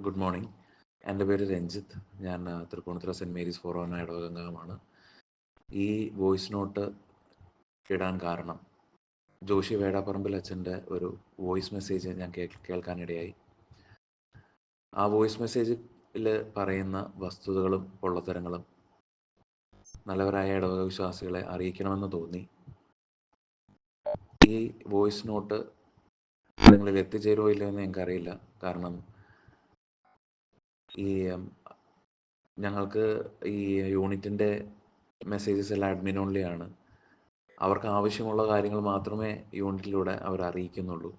Good morning എന്റെ പേര് രഞ്ജിത്ത്. ഞാൻ തൃക്കോണത്തുറ സെന്റ് മേരീസ് ഫോറോന ഇടവകംഗമാണ് ഈ വോയിസ് നോട്ട് ഇടാൻ കാരണം ജോഷി വേടാപ്പറമ്പിൽ അച്ഛന്റെ ഒരു വോയിസ് മെസ്സേജ് ഞാൻ കേൾക്കാനിടയായി. ആ വോയിസ് മെസ്സേജിൽ പറയുന്ന വസ്തുതകളും പൊള്ളത്തരങ്ങളും നല്ലവരായ ഇടവക വിശ്വാസികളെ അറിയിക്കണമെന്ന് തോന്നി. ഈ വോയിസ് നോട്ട് നിങ്ങളിൽ എത്തിച്ചേരുമോ ഇല്ലയോ എന്ന് എനിക്കറിയില്ല. കാരണം ഈ ഞങ്ങൾക്ക് ഈ യൂണിറ്റിന്റെ മെസ്സേജസ് എല്ലാം അഡ്മിൻ ഓൺലി ആണ്. അവർക്ക് ആവശ്യമുള്ള കാര്യങ്ങൾ മാത്രമേ യൂണിറ്റിലൂടെ അവർ അറിയിക്കുന്നുള്ളൂ.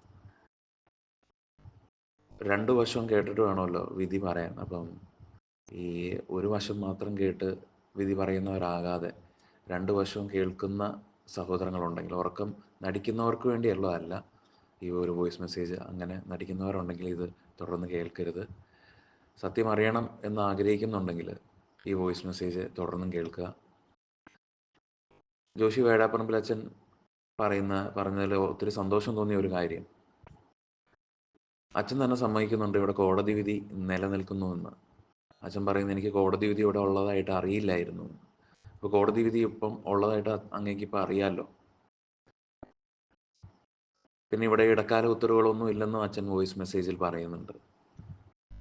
രണ്ടു വശവും കേട്ടിട്ട് വേണമല്ലോ വിധി പറയാൻ. അപ്പം ഈ ഒരു വശം മാത്രം കേട്ട് വിധി പറയുന്നവരാകാതെ രണ്ടു വശവും കേൾക്കുന്ന സഹോദരങ്ങളുണ്ടെങ്കിൽ ഉറക്കം നടിക്കുന്നവർക്ക് വേണ്ടിയുള്ളതല്ല. ഈ ഒരു വോയിസ് മെസ്സേജ് അങ്ങനെ നടിക്കുന്നവരുണ്ടെങ്കിൽ ഇത് തുടർന്ന് കേൾക്കരുത്. സത്യം അറിയണം എന്ന് ആഗ്രഹിക്കുന്നുണ്ടെങ്കിൽ ഈ വോയിസ് മെസ്സേജ് തുടർന്നും കേൾക്കുക. ജോഷി വേടാപ്പറമ്പിൽ അച്ഛൻ പറയുന്ന പറഞ്ഞതിൽ ഒത്തിരി സന്തോഷം തോന്നിയ ഒരു കാര്യം. അച്ഛൻ തന്നെ സമ്മതിക്കുന്നുണ്ട് ഇവിടെ കോടതി വിധി നിലനിൽക്കുന്നു എന്ന്. അച്ഛൻ പറയുന്നത് എനിക്ക് കോടതി വിധി ഇവിടെ ഉള്ളതായിട്ട് അറിയില്ലായിരുന്നു. ഇപ്പോൾ കോടതി വിധി ഇപ്പം ഉള്ളതായിട്ട് അങ്ങേക്ക് ഇപ്പം അറിയാമല്ലോ പിന്നെ ഇവിടെ ഇടക്കാല ഉത്തരവുകളൊന്നും ഇല്ലെന്നും അച്ഛൻ വോയിസ് മെസ്സേജിൽ പറയുന്നുണ്ട്.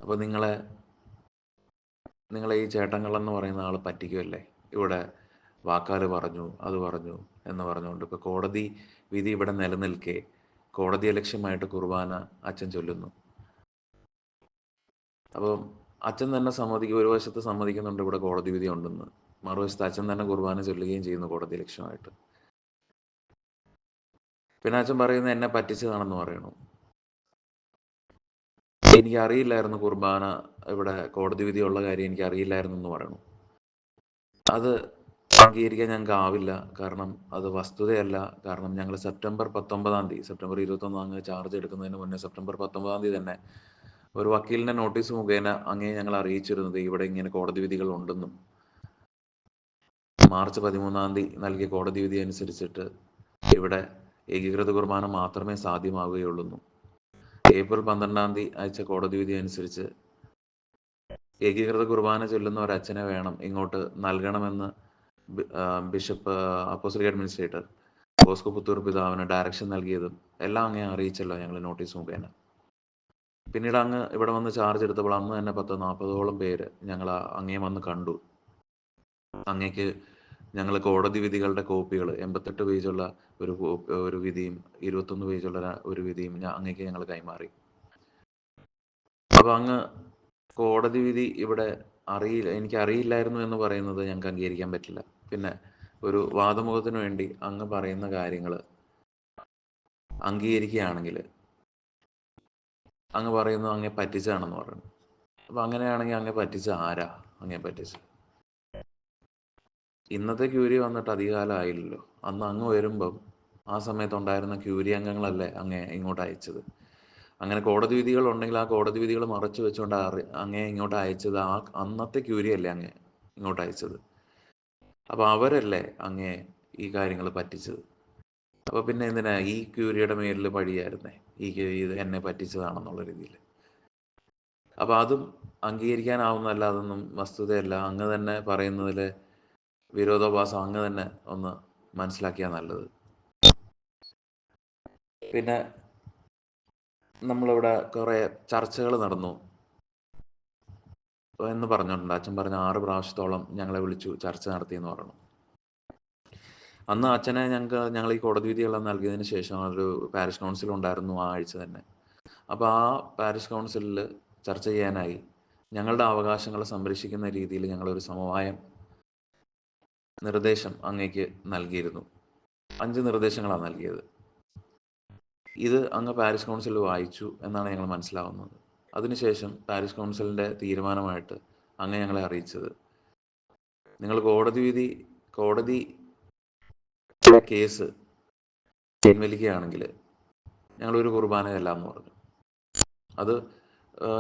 അപ്പോൾ നിങ്ങളെ നിങ്ങളെ ഈ ചേട്ടങ്ങൾ എന്ന് പറയുന്ന ആൾ പറ്റിക്കുമല്ലേ ഇവിടെ വാക്കാൽ പറഞ്ഞു അത് പറഞ്ഞു എന്ന് പറഞ്ഞുകൊണ്ട് ഇപ്പോൾ കോടതി വിധി ഇവിടെ നിലനിൽക്കെ കോടതിയെ ലക്ഷ്യമായിട്ട് കുർബാന അച്ഛൻ ചൊല്ലുന്നു. അപ്പം അച്ഛൻ തന്നെ സമ്മതിക്കും ഒരു വശത്ത് സമ്മതിക്കുന്നുണ്ട് ഇവിടെ കോടതി വിധി ഉണ്ടെന്ന്. മറുവശത്ത് അച്ഛൻ തന്നെ കുർബാന ചൊല്ലുകയും ചെയ്യുന്നു കോടതി ലക്ഷ്യമായിട്ട് പിന്നെ അച്ഛൻ പറയുന്നത് എന്നെ പറ്റിച്ചതാണെന്ന് പറയണു. എനിക്ക് അറിയില്ലായിരുന്നു കുർബാന. ഇവിടെ കോടതി വിധി ഉള്ള കാര്യം എനിക്ക് അറിയില്ലായിരുന്നു എന്ന് പറയണു. അത് അംഗീകരിക്കാൻ ഞങ്ങൾക്ക് ആവില്ല. കാരണം അത് വസ്തുതയല്ല. കാരണം ഞങ്ങൾ സെപ്റ്റംബർ പത്തൊമ്പതാം തീയതി സെപ്റ്റംബർ ഇരുപത്തൊന്നാം തീയതി ചാർജ് എടുക്കുന്നതിന് മുന്നേ സെപ്റ്റംബർ പത്തൊമ്പതാം തീയതി തന്നെ ഒരു വക്കീലിന്റെ നോട്ടീസ് മുഖേന അങ്ങേ ഞങ്ങൾ അറിയിച്ചിരുന്നത് ഇവിടെ ഇങ്ങനെ കോടതി വിധികൾ ഉണ്ടെന്നും. മാർച്ച് പതിമൂന്നാം തീയതി നൽകിയ കോടതി വിധി അനുസരിച്ചിട്ട് ഇവിടെ ഏകീകൃത കുർബാന മാത്രമേ സാധ്യമാവുകയുള്ളൂ ഏപ്രിൽ പന്ത്രണ്ടാം തീയതി അയച്ച കോടതി വിധി അനുസരിച്ച് ഏകീകൃത കുർബാന ചൊല്ലുന്ന ഒരു അച്ഛനെ വേണം ഇങ്ങോട്ട് നൽകണമെന്ന് bishop apostolic administrator Bosco Puthur പിതാവിന് ഡയറക്ഷൻ നൽകിയതും എല്ലാം അങ്ങനെ അറിയിച്ചല്ലോ ഞങ്ങൾ നോട്ടീസ് മുഖേന. പിന്നീട് അങ്ങ് ഇവിടെ വന്ന് ചാർജ് എടുത്തപ്പോൾ അന്ന് തന്നെ പത്ത് നാൽപ്പതോളം പേര് ഞങ്ങൾ അങ്ങേ വന്ന് കണ്ടു. അങ്ങേക്ക് ഞങ്ങൾ കോടതി വിധികളുടെ കോപ്പികൾ എൺപത്തെട്ട് പേജുള്ള ഒരു ഒരു വിധിയും ഇരുപത്തൊന്ന് പേജുള്ള ഒരു വിധിയും അങ്ങേക്ക് ഞങ്ങൾ കൈമാറി. അപ്പൊ അങ്ങ് കോടതി വിധി ഇവിടെ അറിയില്ല എനിക്ക് അറിയില്ലായിരുന്നു എന്ന് പറയുന്നത് ഞങ്ങൾക്ക് അംഗീകരിക്കാൻ പറ്റില്ല. പിന്നെ ഒരു വാദമുഖത്തിന് വേണ്ടി അങ്ങ് പറയുന്ന കാര്യങ്ങൾ അംഗീകരിക്കുകയാണെങ്കിൽ അങ്ങ് പറയുന്നു അങ്ങെ പറ്റിച്ചാണെന്ന് പറയുന്നു അപ്പൊ അങ്ങനെയാണെങ്കിൽ അങ്ങെ പറ്റിച്ച ആരാ? അങ്ങെ പറ്റിച്ച ഇന്നത്തെ ക്യൂരി വന്നിട്ട് അധികകാലം ആയില്ലല്ലോ അന്ന് അങ്ങ് വരുമ്പം ആ സമയത്ത് ഉണ്ടായിരുന്ന ക്യൂരി അംഗങ്ങളല്ലേ അങ്ങേ ഇങ്ങോട്ട് അയച്ചത്. അങ്ങനെ കോടതി വിധികൾ ഉണ്ടെങ്കിൽ ആ കോടതി വിധികൾ മറച്ചു വെച്ചുകൊണ്ട് അങ്ങേ ഇങ്ങോട്ട് അയച്ചത് ആ അന്നത്തെ ക്യൂരി അല്ലേ അങ്ങേ ഇങ്ങോട്ട് അയച്ചത്. അപ്പൊ അവരല്ലേ അങ്ങേ ഈ കാര്യങ്ങൾ പറ്റിച്ചത്. അപ്പൊ പിന്നെ എന്തിനാ ഈ ക്യൂരിയുടെ മേലിൽ പഴിയായിരുന്നേ? ഈ ഇത് എന്നെ പറ്റിച്ചതാണെന്നുള്ള രീതിയിൽ. അപ്പൊ അതും അംഗീകരിക്കാനാവുന്നതല്ല അതൊന്നും വസ്തുതയല്ല. അങ്ങ് തന്നെ പറയുന്നതിൽ വിരോധാഭാസം അങ്ങ് തന്നെ ഒന്ന് മനസ്സിലാക്കിയാൽ നല്ലത്. പിന്നെ നമ്മളിവിടെ കുറെ ചർച്ചകൾ നടന്നു. എന്ന് പറഞ്ഞിട്ടുണ്ട്. അച്ഛൻ പറഞ്ഞ ആറ് പ്രാവശ്യത്തോളം ഞങ്ങളെ വിളിച്ചു ചർച്ച നടത്തി എന്ന് പറഞ്ഞു. അന്ന് അച്ഛനെ ഞങ്ങൾക്ക് ഞങ്ങൾ ഈ കോടതി വിധിയെല്ലാം നൽകിയതിന് ശേഷം ഒരു പാരിഷ് കൗൺസിൽ ഉണ്ടായിരുന്നു ആ ആഴ്ച തന്നെ. അപ്പോൾ ആ പാരിഷ് കൗൺസിലിൽ ചർച്ച ചെയ്യാനായി ഞങ്ങളുടെ അവകാശങ്ങളെ സംരക്ഷിക്കുന്ന രീതിയിൽ ഞങ്ങളൊരു സമവായം നിർദ്ദേശം അങ്ങേക്ക് നൽകിയിരുന്നു. അഞ്ച് നിർദ്ദേശങ്ങളാണ് നൽകിയത്. ഇത് അങ്ങ് പാരീസ് കൗൺസിൽ വായിച്ചു എന്നാണ് ഞങ്ങൾ മനസ്സിലാവുന്നത്. അതിനുശേഷം പാരീസ് കൗൺസിലിന്റെ തീരുമാനമായിട്ട് അങ്ങ് ഞങ്ങളെ അറിയിച്ചത്. നിങ്ങൾ കോടതി വിധി കോടതി കേസ് പിൻവലിക്കുകയാണെങ്കിൽ ഞങ്ങൾ ഒരു കുർബാനയല്ല എന്ന് പറഞ്ഞു അത്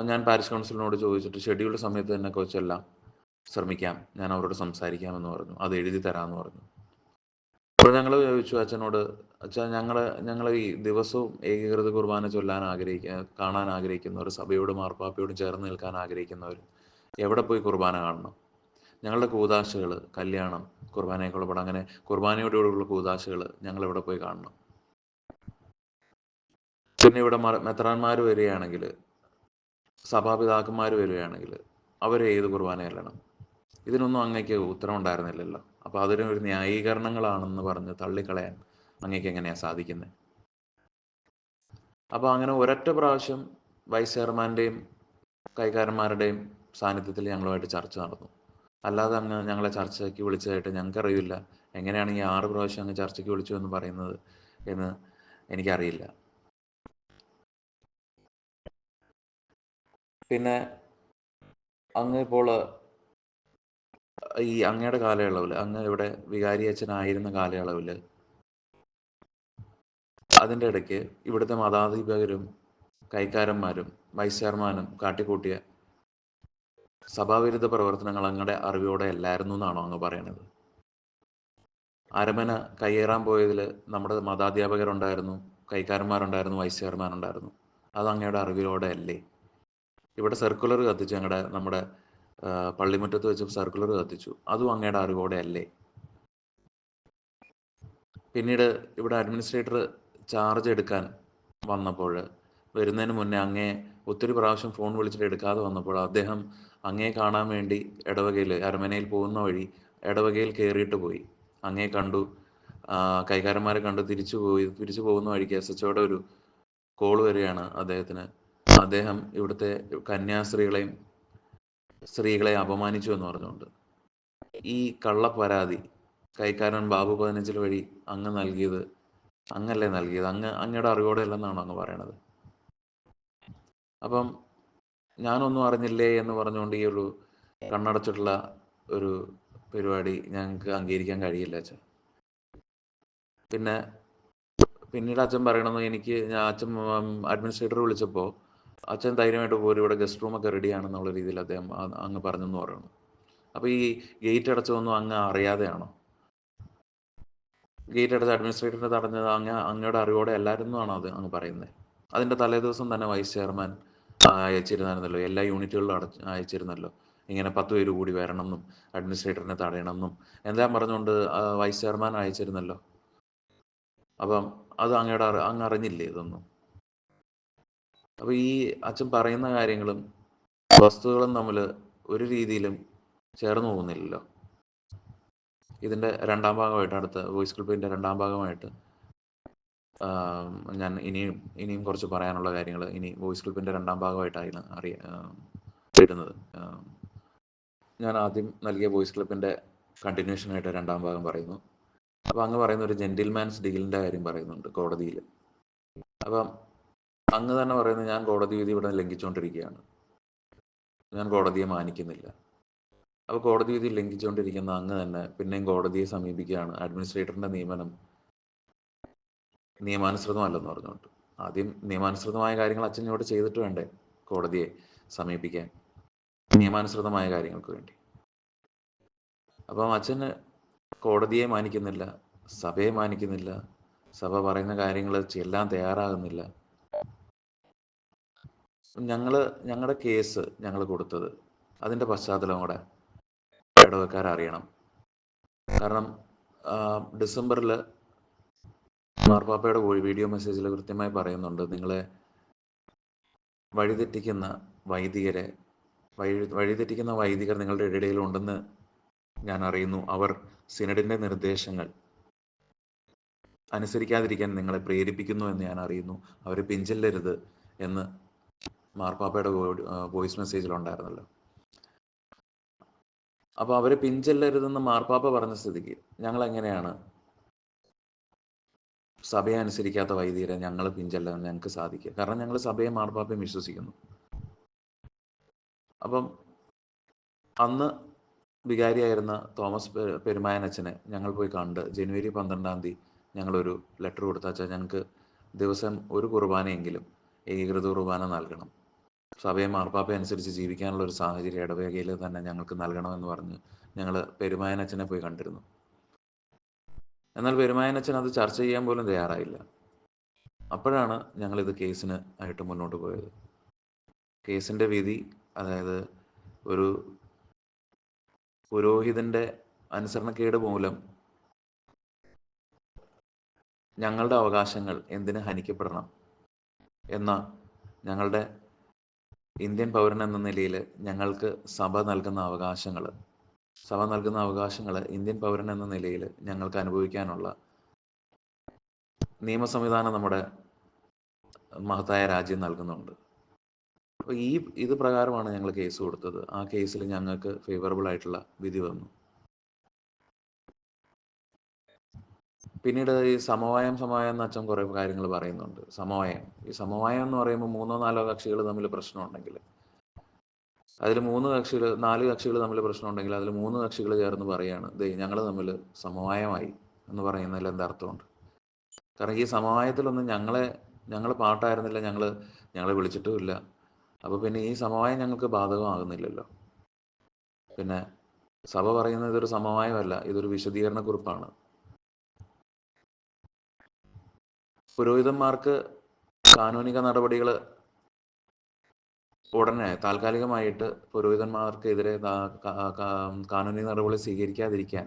ഞാൻ പാരീസ് കൗൺസിലിനോട് ചോദിച്ചിട്ട് ഷെഡ്യൂൾഡ് സമയത്ത് തന്നെ കൊച്ചെല്ലാം ശ്രമിക്കാം ഞാൻ അവരോട് സംസാരിക്കാമെന്ന് പറഞ്ഞു അത് എഴുതി തരാമെന്ന് പറഞ്ഞു. അപ്പോൾ ഞങ്ങൾ ചോദിച്ചു അച്ഛനോട് അച്ഛാ ഞങ്ങൾ ഞങ്ങൾ ഈ ദിവസവും ഏകീകൃത കുർബാന ചൊല്ലാൻ ആഗ്രഹിക്കുക കാണാൻ ആഗ്രഹിക്കുന്നവർ സഭയോടും മാർപ്പാപ്പയോടും ചേർന്ന് നിൽക്കാൻ ആഗ്രഹിക്കുന്നവർ എവിടെ പോയി കുർബാന കാണണം? ഞങ്ങളുടെ കൂതാശകൾ കല്യാണം കുർബാനയൊക്കെ അങ്ങനെ കുർബാനയോടുള്ള കൂതാശകൾ ഞങ്ങൾ എവിടെ പോയി കാണണം? പിന്നെ ഇവിടെ മെത്രാന്മാർ വരികയാണെങ്കിൽ സഭാപിതാക്കന്മാർ വരികയാണെങ്കിൽ അവരെ ഏത് കുർബാന ചെല്ലണം ഇതിനൊന്നും അങ്ങേക്ക് ഉത്തരം ഉണ്ടായിരുന്നില്ലല്ലോ അപ്പോൾ അതിന് ഒരു ന്യായീകരണങ്ങളാണെന്ന് പറഞ്ഞ് തള്ളിക്കളയാൻ അങ്ങേക്ക് എങ്ങനെയാ സാധിക്കുന്നത് അപ്പോൾ അങ്ങനെ ഒരൊറ്റ പ്രാവശ്യം വൈസ് ചെയർമാന്റെയും കൈകാരന്മാരുടെയും സാന്നിധ്യത്തിൽ ഞങ്ങളുമായിട്ട് ചർച്ച നടന്നു. അല്ലാതെ അങ്ങ് ഞങ്ങളെ ചർച്ചയ്ക്ക് വിളിച്ചതായിട്ട് ഞങ്ങൾക്കറിയില്ല. എങ്ങനെയാണ് ഈ ആറ് പ്രാവശ്യം അങ്ങ് ചർച്ചയ്ക്ക് വിളിച്ചു എന്ന് പറയുന്നത് എന്ന് എനിക്കറിയില്ല. പിന്നെ അങ്ങ് ഇപ്പോൾ ഈ അങ്ങയുടെ കാലയളവിൽ അങ്ങ് ഇവിടെ വികാരി അച്ഛനായിരുന്ന കാലയളവിൽ അതിന്റെ ഇടയ്ക്ക് ഇവിടുത്തെ മതാധിപകരും കൈക്കാരന്മാരും വൈസ് ചെയർമാനും കാട്ടിക്കൂട്ടിയ സഭാവിരുദ്ധ പ്രവർത്തനങ്ങൾ അങ്ങയുടെ അറിവോടെ അല്ലായിരുന്നു എന്നാണോ അങ്ങ് പറയണത്? അരമന കയ്യേറാൻ പോയതിൽ നമ്മുടെ മതാധ്യാപകരുണ്ടായിരുന്നു കൈക്കാരന്മാരുണ്ടായിരുന്നു വൈസ് ചെയർമാനുണ്ടായിരുന്നു അത് അങ്ങയുടെ അറിവിലൂടെ അല്ലേ? ഇവിടെ സർക്കുലർ കത്തിച്ച് ഞങ്ങളുടെ നമ്മുടെ പള്ളിമുറ്റത്ത് വെച്ച് സർക്കുലർ കത്തിച്ചു. അതും അങ്ങയുടെ അറിവോടെ അല്ലേ പിന്നീട് ഇവിടെ അഡ്മിനിസ്ട്രേറ്റർ ചാർജ് എടുക്കാൻ വന്നപ്പോൾ വരുന്നതിന് മുന്നേ അങ്ങേ ഒത്തിരി പ്രാവശ്യം ഫോൺ വിളിച്ചിട്ട് എടുക്കാതെ വന്നപ്പോൾ അദ്ദേഹം അങ്ങേ കാണാൻ വേണ്ടി ഇടവകയിൽ അരമനയിൽ പോകുന്ന വഴി ഇടവകയിൽ കയറിയിട്ട് പോയി. അങ്ങേ കണ്ടു. കൈകാരന്മാരെ കണ്ടു. തിരിച്ചു പോയി. തിരിച്ചു പോകുന്ന വഴിക്ക് എസ് എച്ച് ഒരു കോൾ വരികയാണ് അദ്ദേഹത്തിന്. അദ്ദേഹം ഇവിടുത്തെ കന്യാസ്ത്രീകളെയും സ്ത്രീകളെ അപമാനിച്ചു എന്ന് പറഞ്ഞുകൊണ്ട്. ഈ കള്ള പരാതി കൈക്കാരൻ ബാബു പതിനഞ്ചിൽ വഴി അങ്ങ് നൽകിയത് അങ്ങല്ലേ നൽകിയത്? അങ്ങ് അങ്ങയുടെ അറിവോടെ അല്ലെന്നാണോ അങ്ങ് പറയണത്? അപ്പം ഞാനൊന്നും അറിഞ്ഞില്ലേ എന്ന് പറഞ്ഞുകൊണ്ട് ഈ ഒരു കണ്ണടച്ചിട്ടുള്ള ഒരു പരിപാടി ഞങ്ങൾക്ക് അംഗീകരിക്കാൻ കഴിയില്ല അച്ഛൻ പിന്നെ പിന്നീട് അച്ഛൻ പറയണമെന്ന് എനിക്ക് ഞാൻ അച്ഛൻ അഡ്മിനിസ്ട്രേറ്റർ വിളിച്ചപ്പോൾ അച്ഛൻ ധൈര്യമായിട്ട് പോരും. ഇവിടെ ഗസ്റ്റ് റൂമൊക്കെ റെഡിയാണെന്നുള്ള രീതിയിൽ അദ്ദേഹം അങ്ങ് പറഞ്ഞെന്ന് പറയുന്നു. അപ്പോൾ ഈ ഗേറ്റ് അടച്ചതൊന്നും അങ്ങ് അറിയാതെയാണോ? ഗേറ്റ് അടച്ച അഡ്മിനിസ്ട്രേറ്ററിനെ തടഞ്ഞത് അങ്ങ് അങ്ങയുടെ അറിവോടെ എല്ലാവരും അത് അങ്ങ് പറയുന്നത് അതിന്റെ തലേദിവസം തന്നെ വൈസ് ചെയർമാൻ അയച്ചിരുന്നായിരുന്നല്ലോ. എല്ലാ യൂണിറ്റുകളിലും അടച്ച് അയച്ചിരുന്നല്ലോ. ഇങ്ങനെ പത്ത് പേര് കൂടി വരണമെന്നും അഡ്മിനിസ്ട്രേറ്ററിനെ തടയണമെന്നും. എല്ലാം പറഞ്ഞുകൊണ്ട് വൈസ് ചെയർമാൻ അയച്ചിരുന്നല്ലോ. അപ്പം അത് അങ്ങയുടെ അങ്ങ് അറിഞ്ഞില്ലേ ഇതൊന്നും? അപ്പോൾ ഈ അച്ഛൻ പറയുന്ന കാര്യങ്ങളും വസ്തുക്കളും തമ്മിൽ ഒരു രീതിയിലും ചേർന്ന് പോകുന്നില്ലല്ലോ. ഇതിന്റെ രണ്ടാം ഭാഗമായിട്ട് അടുത്ത വോയിസ് ക്ലിപ്പിന്റെ രണ്ടാം ഭാഗമായിട്ട് ഞാൻ ഇനിയും ഇനിയും കുറച്ച് പറയാനുള്ള കാര്യങ്ങൾ ഇനി വോയിസ് ക്ലിപ്പിന്റെ രണ്ടാം ഭാഗമായിട്ടാണ് അറിയ ഇടുന്നത് ഞാൻ ആദ്യം നൽകിയ വോയിസ് ക്ലിപ്പിന്റെ കണ്ടിന്യൂഷൻ ആയിട്ട് രണ്ടാം ഭാഗം പറയുന്നു. അപ്പോൾ അങ്ങ് പറയുന്ന ഒരു ജെന്റിൽമാൻസ് ഡീലിന്റെ കാര്യം പറയുന്നുണ്ട് കോടതിയിൽ അപ്പം അങ്ങ് തന്നെ പറയുന്നത് ഞാൻ കോടതി വിധി ഇവിടെ ലംഘിച്ചുകൊണ്ടിരിക്കുകയാണ് ഞാൻ കോടതിയെ മാനിക്കുന്നില്ല. അപ്പോൾ കോടതി വിധി ലംഘിച്ചുകൊണ്ടിരിക്കുന്ന അങ്ങ് തന്നെ പിന്നെയും കോടതിയെ സമീപിക്കുകയാണ്. അഡ്മിനിസ്ട്രേറ്ററിന്റെ നിയമനം നിയമാനുസൃതമല്ലെന്ന് പറഞ്ഞുകൊണ്ട്. ആദ്യം നിയമാനുസൃതമായ കാര്യങ്ങൾ അച്ഛൻ ഇവിടെ ചെയ്തിട്ട് വേണ്ടേ കോടതിയെ സമീപിക്കാൻ? നിയമാനുസൃതമായ കാര്യങ്ങൾക്ക് വേണ്ടി. അപ്പം അച്ഛന് കോടതിയെ മാനിക്കുന്നില്ല സഭയെ മാനിക്കുന്നില്ല സഭ പറയുന്ന കാര്യങ്ങൾ ചെല്ലാൻ തയ്യാറാകുന്നില്ല. ഞങ്ങൾ ഞങ്ങളുടെ കേസ് ഞങ്ങൾ കൊടുത്തത്. അതിന്റെ പശ്ചാത്തലം കൂടെ ഇടവക്കാരറിയണം കാരണം ഡിസംബറിൽ മാർപ്പാപ്പയുടെ വീഡിയോ മെസ്സേജിൽ കൃത്യമായി പറയുന്നുണ്ട് നിങ്ങളെ വഴിതെറ്റിക്കുന്ന വൈദികരെ വഴി വഴിതെറ്റിക്കുന്ന വൈദികർ നിങ്ങളുടെ ഇടയിൽ ഉണ്ടെന്ന് ഞാൻ അറിയുന്നു. അവർ സിനഡിന്റെ നിർദ്ദേശങ്ങൾ അനുസരിക്കാതിരിക്കാൻ നിങ്ങളെ പ്രേരിപ്പിക്കുന്നു എന്ന് ഞാൻ അറിയുന്നു. അവരെ പിഞ്ചില്ലരുത് എന്ന് മാർപ്പാപ്പയുടെ വോയിസ് മെസ്സേജിലുണ്ടായിരുന്നല്ലോ. അപ്പോൾ അവരെ പിഞ്ചെല്ലരുതെന്ന് മാർപ്പാപ്പ പറഞ്ഞ സ്ഥിതിക്ക് ഞങ്ങൾ എങ്ങനെയാണ് സഭയെ അനുസരിക്കാത്ത വൈദികരെ ഞങ്ങൾ പിഞ്ചെല്ലാൻ ഞങ്ങൾക്ക് സാധിക്കുക. കാരണം ഞങ്ങൾ സഭയെ മാർപ്പാപ്പയും വിശ്വസിക്കുന്നു. അപ്പം അന്ന് വികാരിയായിരുന്ന തോമസ് പെരുമായൻ അച്ഛനെ ഞങ്ങൾ പോയി കണ്ട് ജനുവരി പന്ത്രണ്ടാം തീയതി ഞങ്ങളൊരു ലെറ്റർ കൊടുത്താച്ചാൽ ഞങ്ങൾക്ക് ദിവസം ഒരു കുർബാനയെങ്കിലും ഏകീകൃത കുർബാന നൽകണം. സഭയെ മാർപ്പാപ്പ അനുസരിച്ച് ജീവിക്കാനുള്ള ഒരു സാഹചര്യം ഇടവേഗയിൽ തന്നെ ഞങ്ങൾക്ക് നൽകണമെന്ന് പറഞ്ഞ് ഞങ്ങൾ പെരുമായനച്ഛനെ പോയി കണ്ടിരുന്നു. എന്നാൽ പെരുമായനച്ഛൻ അത് ചർച്ച ചെയ്യാൻ പോലും തയ്യാറായില്ല. അപ്പോഴാണ് ഞങ്ങൾ ഞങ്ങളിത് കേസിന് ആയിട്ട് മുന്നോട്ട് പോയത്. കേസിന്റെ വിധി അതായത് ഒരു പുരോഹിതന്റെ അനുസരണക്കേട് മൂലം ഞങ്ങളുടെ അവകാശങ്ങൾ എന്തിന് ഹനിക്കപ്പെടണം എന്ന ഞങ്ങളുടെ ഇന്ത്യൻ പൗരൻ എന്ന നിലയിൽ ഞങ്ങൾക്ക് സഭ നൽകുന്ന അവകാശങ്ങൾ സഭ നൽകുന്ന അവകാശങ്ങൾ ഇന്ത്യൻ പൗരൻ എന്ന നിലയിൽ ഞങ്ങൾക്ക് അനുഭവിക്കാനുള്ള നിയമ സംവിധാനം നമ്മുടെ മഹത്തായ രാജ്യം നൽകുന്നുണ്ട്. അപ്പോൾ ഈ ഇത് പ്രകാരമാണ് ഞങ്ങൾ കേസ് കൊടുത്തത്. ആ കേസിൽ ഞങ്ങൾക്ക് ഫേവറബിൾ ആയിട്ടുള്ള വിധി വന്നു. പിന്നീട് ഈ സമവായം സമവായം എന്ന് അച്ഛൻ കുറേ കാര്യങ്ങൾ പറയുന്നുണ്ട്. സമവായം. ഈ സമവായം എന്ന് പറയുമ്പോൾ മൂന്നോ നാലോ കക്ഷികൾ തമ്മിൽ പ്രശ്നമുണ്ടെങ്കിൽ അതിൽ മൂന്ന് കക്ഷികൾ നാല് കക്ഷികൾ തമ്മിൽ പ്രശ്നമുണ്ടെങ്കിൽ അതിൽ മൂന്ന് കക്ഷികൾ ചേർന്ന് പറയാണ് ദേ ഞങ്ങൾ തമ്മിൽ സമവായമായി എന്ന് പറയുന്നതിൽ എന്താ അർത്ഥമുണ്ട്? കാരണം ഈ സമവായത്തിലൊന്നും ഞങ്ങളെ ഞങ്ങൾ പാട്ടായിരുന്നില്ല ഞങ്ങൾ ഞങ്ങളെ വിളിച്ചിട്ടുമില്ല അപ്പോൾ പിന്നെ ഈ സമവായം ഞങ്ങൾക്ക് ബാധകമാകുന്നില്ലല്ലോ. പിന്നെ സഭ പറയുന്നത് ഇതൊരു സമവായമല്ല ഇതൊരു വിശദീകരണ പുരോഹിതന്മാർക്ക് കാനൂനിക നടപടികൾ ഉടനെ താൽക്കാലികമായിട്ട് പുരോഹിതന്മാർക്കെതിരെ കാനൂനിക നടപടി സ്വീകരിക്കാതിരിക്കാൻ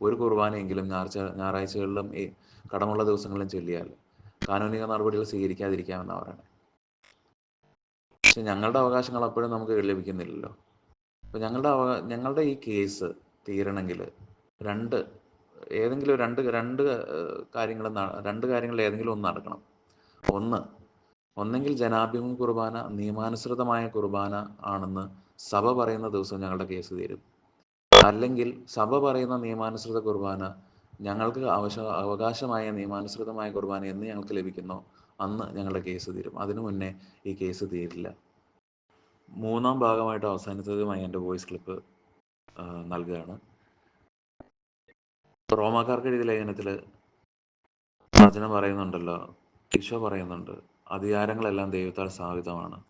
ഒരു കുർബാനയെങ്കിലും ഞായറാഴ്ച ഞായറാഴ്ചകളിലും ഈ കടമുള്ള ദിവസങ്ങളിലും ചൊല്ലിയാൽ കാനൂനിക നടപടികൾ സ്വീകരിക്കാതിരിക്കാമെന്നാണ് പറയുന്നത് പക്ഷെ ഞങ്ങളുടെ അവകാശങ്ങൾ അപ്പോഴും നമുക്ക് ലഭിക്കുന്നില്ലല്ലോ. അപ്പോൾ ഞങ്ങളുടെ ഞങ്ങളുടെ ഈ കേസ് തീരണമെങ്കിൽ രണ്ട് ഏതെങ്കിലും രണ്ട് രണ്ട് കാര്യങ്ങൾ രണ്ട് കാര്യങ്ങളിൽ ഏതെങ്കിലും ഒന്ന് നടക്കണം. ഒന്ന് ഒന്നെങ്കിൽ ജനാഭിമുഖ കുർബാന നിയമാനുസൃതമായ കുർബാന ആണെന്ന് സഭ പറയുന്ന ദിവസം ഞങ്ങളുടെ കേസ് തീരും. അല്ലെങ്കിൽ സഭ പറയുന്ന നിയമാനുസൃത കുർബാന ഞങ്ങൾക്ക് ആവശ്യ അവകാശമായ നിയമാനുസൃതമായ കുർബാന എന്ന് ഞങ്ങൾക്ക് ലഭിക്കുന്നോ അന്ന് ഞങ്ങളുടെ കേസ് തീരും. അതിനു മുന്നേ ഈ കേസ് തീരില്ല. മൂന്നാം ഭാഗമായിട്ട് അവസാനിച്ചതുമായി എന്റെ വോയിസ് ക്ലിപ്പ് നൽകുകയാണ്. റോമാക്കാർക്ക് എഴുതിയ ലേഖനത്തിൽ പറയുന്നുണ്ടല്ലോ. ഈശോ പറയുന്നുണ്ട്. അധികാരങ്ങളെല്ലാം ദൈവത്താൽ സ്ഥാപിതമാണ്.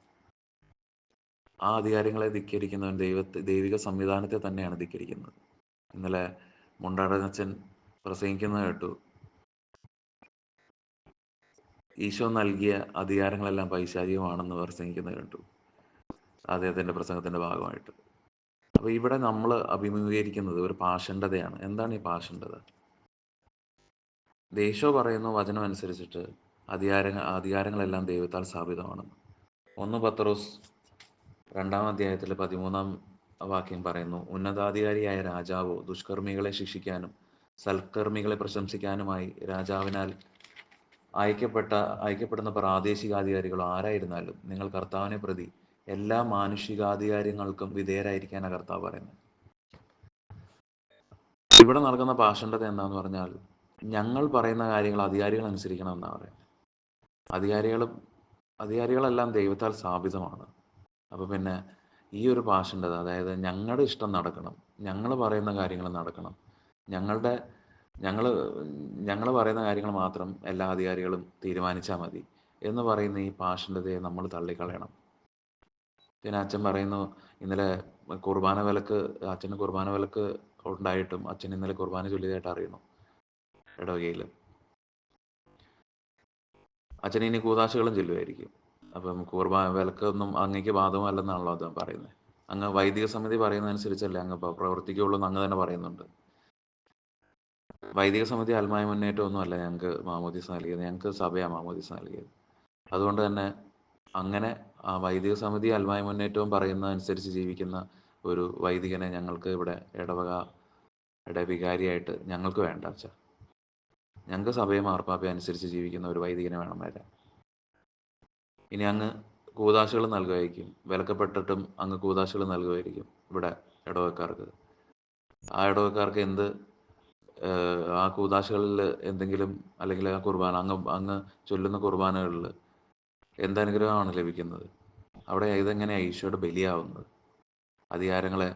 ആ അധികാരങ്ങളെ ധിക്കരിക്കുന്നവൻ ദൈവത്തെ ദൈവിക സംവിധാനത്തെ തന്നെയാണ് ധിക്കരിക്കുന്നത്. ഇന്നലെ മുണ്ടാടനച്ചൻ പ്രസംഗിക്കുന്നത് കേട്ടു. ഈശോ നൽകിയ അധികാരങ്ങളെല്ലാം പൈശാചികമാണെന്ന് പ്രസംഗിക്കുന്നത് കേട്ടു. അദ്ദേഹത്തിന്റെ പ്രസംഗത്തിന്റെ ഭാഗമായിട്ട്. അപ്പോൾ ഇവിടെ നമ്മൾ അഭിമുഖീകരിക്കുന്നത് ഒരു പാഷണ്ഡതയാണ്. എന്താണ് ഈ പാഷണ്ഡത? ദേശോ പറയുന്ന വചനം അനുസരിച്ചിട്ട് അധികാര അധികാരങ്ങളെല്ലാം ദൈവത്താൽ സ്ഥാപിതമാണെന്ന്. ഒന്ന് പത്രോസ് രണ്ടാം അധ്യായത്തിലെ പതിമൂന്നാം വാക്യം പറയുന്നു ഉന്നതാധികാരിയായ രാജാവോ ദുഷ്കർമ്മികളെ ശിക്ഷിക്കാനും സൽക്കർമ്മികളെ പ്രശംസിക്കാനുമായി രാജാവിനാൽ അയക്കപ്പെട്ട അയക്കപ്പെടുന്ന പ്രാദേശികാധികാരികളോ ആരായിരുന്നാലും നിങ്ങൾ കർത്താവിനെ പ്രതി എല്ലാ മാനുഷികാധികാരങ്ങൾക്കും വിധേയരായിരിക്കാനാണ് കർത്താവ് പറയുന്നത്. ഇവിടെ നടക്കുന്ന പാഷണ്ഡത എന്താന്ന് പറഞ്ഞാൽ ഞങ്ങൾ പറയുന്ന കാര്യങ്ങൾ അധികാരികൾ അനുസരിക്കണം എന്നാണ് പറയുന്നത്. അധികാരികൾ അധികാരികളെല്ലാം ദൈവത്താൽ സ്ഥാപിതമാണ്. അപ്പോൾ പിന്നെ ഈ ഒരു പാഷണ്ഡത അതായത് ഞങ്ങളുടെ ഇഷ്ടം നടക്കണം ഞങ്ങൾ പറയുന്ന കാര്യങ്ങൾ നടക്കണം ഞങ്ങളുടെ ഞങ്ങൾ ഞങ്ങൾ പറയുന്ന കാര്യങ്ങൾ മാത്രം എല്ലാ അധികാരികളും തീരുമാനിച്ചാൽ മതി എന്ന് പറയുന്ന ഈ പാഷണ്ഡതയെ നമ്മൾ തള്ളിക്കളയണം. പിന്നെ അച്ഛൻ പറയുന്നു ഇന്നലെ കുർബാന വിലക്ക് അച്ഛന് കുർബാന വിലക്ക് ഉണ്ടായിട്ടും അച്ഛൻ ഇന്നലെ കുർബാന ചൊല്ലിയതായിട്ട് അറിയുന്നു. ഇടവകയിൽ അച്ഛൻ ഇനി കൂതാശകളും ചൊല്ലുമായിരിക്കും അപ്പം കുർബാന വിലക്കൊന്നും അങ്ങേക്ക് ബാധകമല്ലെന്നാണല്ലോ അദ്ദേഹം പറയുന്നത് അങ്ങ് വൈദിക സമിതി പറയുന്നതനുസരിച്ചല്ലേ അങ്ങ് പ്രവർത്തിക്കുകയുള്ളൂ എന്ന് അങ്ങ് തന്നെ പറയുന്നുണ്ട്. വൈദിക സമിതി ആത്മായ മുന്നേറ്റം അല്ല ഞങ്ങൾക്ക് മാമോദീസ് നൽകിയത്. ഞങ്ങൾക്ക് സഭയാണ് മാമോദീസ് നൽകിയത്. അതുകൊണ്ട് തന്നെ അങ്ങനെ ആ വൈദിക സമിതി അൽമായ മുന്നേറ്റവും പറയുന്നതനുസരിച്ച് ജീവിക്കുന്ന ഒരു വൈദികനെ ഞങ്ങൾക്ക് ഇവിടെ ഇടവക ഇടവികാരിയായിട്ട് ഞങ്ങൾക്ക് വേണ്ട അച്ഛ. ഞങ്ങൾക്ക് സഭയെ മാർപ്പാപ്പ അനുസരിച്ച് ജീവിക്കുന്ന ഒരു വൈദികനെ വേണം വരാൻ. ഇനി അങ്ങ് കൂതാശകൾ നൽകുമായിരിക്കും. വിലക്കപ്പെട്ടിട്ടും അങ്ങ് കൂതാശകൾ നൽകുമായിരിക്കും ഇവിടെ ഇടവക്കാർക്ക് ആ ഇടവക്കാർക്ക് എന്ത് ആ കൂതാശകളിൽ എന്തെങ്കിലും അല്ലെങ്കിൽ ആ കുർബാന അങ്ങ് അങ്ങ് ചൊല്ലുന്ന കുർബാനകളിൽ എന്തനുഗ്രഹമാണ് ലഭിക്കുന്നത്? അവിടെ ഇതെങ്ങനെയാണ് ഈശോയുടെ ബലിയാവുന്നത്? അധികാരങ്ങളെ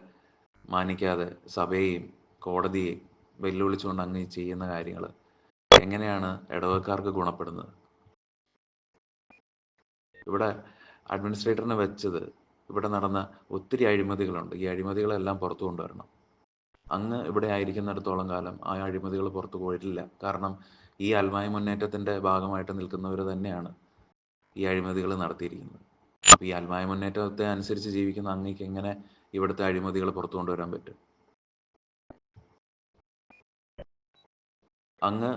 മാനിക്കാതെ സഭയെയും കോടതിയെയും വെല്ലുവിളിച്ചുകൊണ്ട് അങ്ങ് ചെയ്യുന്ന കാര്യങ്ങൾ എങ്ങനെയാണ് ഇടവക്കാർക്ക് ഗുണപ്പെടുന്നത്? ഇവിടെ അഡ്മിനിസ്ട്രേറ്ററിനെ വെച്ചത് ഇവിടെ നടന്ന ഒത്തിരി അഴിമതികളുണ്ട്. ഈ അഴിമതികളെല്ലാം പുറത്തു കൊണ്ടുവരണം. അങ്ങ് ഇവിടെ ആയിരിക്കുന്നിടത്തോളം കാലം ആ അഴിമതികൾ പുറത്തു പോയിട്ടില്ല. കാരണം ഈ അൽമായ മുന്നേറ്റത്തിന്റെ ഭാഗമായിട്ട് നിൽക്കുന്നവർ തന്നെയാണ്. ഈ അഴിമതികൾ നടത്തിയിരിക്കുന്നത്. അപ്പോൾ ഈ അൽമായ മുന്നേറ്റത്തെ അനുസരിച്ച് ജീവിക്കുന്ന അങ്ങേക്ക് എങ്ങനെ ഇവിടുത്തെ അഴിമതികൾ പുറത്തു കൊണ്ടുവരാൻ പറ്റും? അങ്ങ്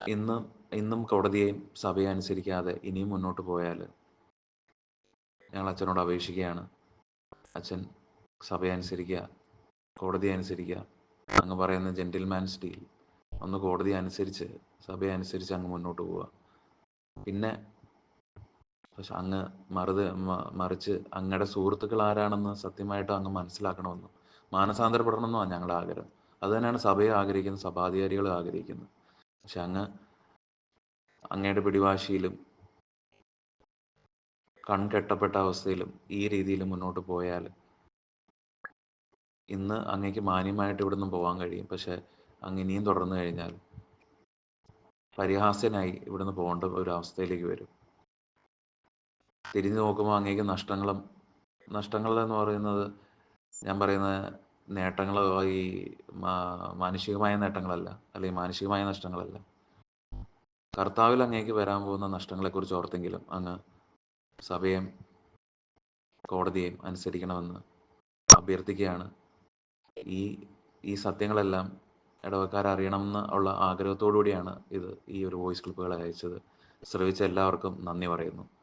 ഇന്ന് ഇന്നും കോടതിയെയും സഭയെ അനുസരിക്കാതെ ഇനിയും മുന്നോട്ട് പോയാൽ ഞങ്ങൾ അച്ഛനോട് അപേക്ഷിക്കുകയാണ്. അച്ഛൻ സഭയെ അനുസരിക്കുക കോടതിയെ അനുസരിക്കുക. അങ്ങ് പറയുന്ന ജെന്റിൽമാൻ സ്റ്റീൽ ഒന്ന് കോടതിയെ അനുസരിച്ച് സഭയെ അനുസരിച്ച് അങ്ങ് മുന്നോട്ട് പോവുക. പിന്നെ പക്ഷെ അങ്ങ് മറുത് മറിച്ച് അങ്ങയുടെ സുഹൃത്തുക്കൾ ആരാണെന്ന് സത്യമായിട്ട് അങ്ങ് മനസ്സിലാക്കണമെന്നും മാനസാന്തരപ്പെടണമെന്നുമാണ് ഞങ്ങളുടെ ആഗ്രഹം. അത് തന്നെയാണ് സഭയെ ആഗ്രഹിക്കുന്നത് സഭാധികാരികൾ ആഗ്രഹിക്കുന്നത്. പക്ഷെ അങ്ങ് അങ്ങയുടെ പിടിവാശിയിലും കൺകെട്ടപ്പെട്ട അവസ്ഥയിലും ഈ രീതിയിൽ മുന്നോട്ട് പോയാൽ ഇന്ന് അങ്ങേക്ക് മാന്യമായിട്ട് ഇവിടുന്ന് പോകാൻ കഴിയും. പക്ഷെ അങ്ങ് ഇനിയും തുടർന്നു കഴിഞ്ഞാൽ പരിഹാസ്യനായി ഇവിടുന്ന് പോകേണ്ട ഒരു അവസ്ഥയിലേക്ക് വരും. തിരിഞ്ഞു നോക്കുമ്പോൾ അങ്ങേക്ക് നഷ്ടങ്ങളും നഷ്ടങ്ങൾ എന്ന് പറയുന്നത് ഞാൻ പറയുന്ന നേട്ടങ്ങൾ ഈ മാനുഷികമായ നേട്ടങ്ങളല്ല അല്ലെങ്കിൽ മാനുഷികമായ നഷ്ടങ്ങളല്ല. കർത്താവിൽ അങ്ങേക്ക് വരാൻ പോകുന്ന നഷ്ടങ്ങളെക്കുറിച്ച് ഓർത്തെങ്കിലും അങ്ങ് സഭയെയും കോടതിയെയും അനുസരിക്കണമെന്ന് അഭ്യർത്ഥിക്കുകയാണ്. ഈ ഈ സത്യങ്ങളെല്ലാം ഇടവക്കാരറിയണമെന്ന് ഉള്ള ആഗ്രഹത്തോടു കൂടിയാണ് ഇത് ഈ ഒരു വോയിസ് ക്ലിപ്പുകൾ അയച്ചത്. ശ്രവിച്ച എല്ലാവർക്കും നന്ദി പറയുന്നു.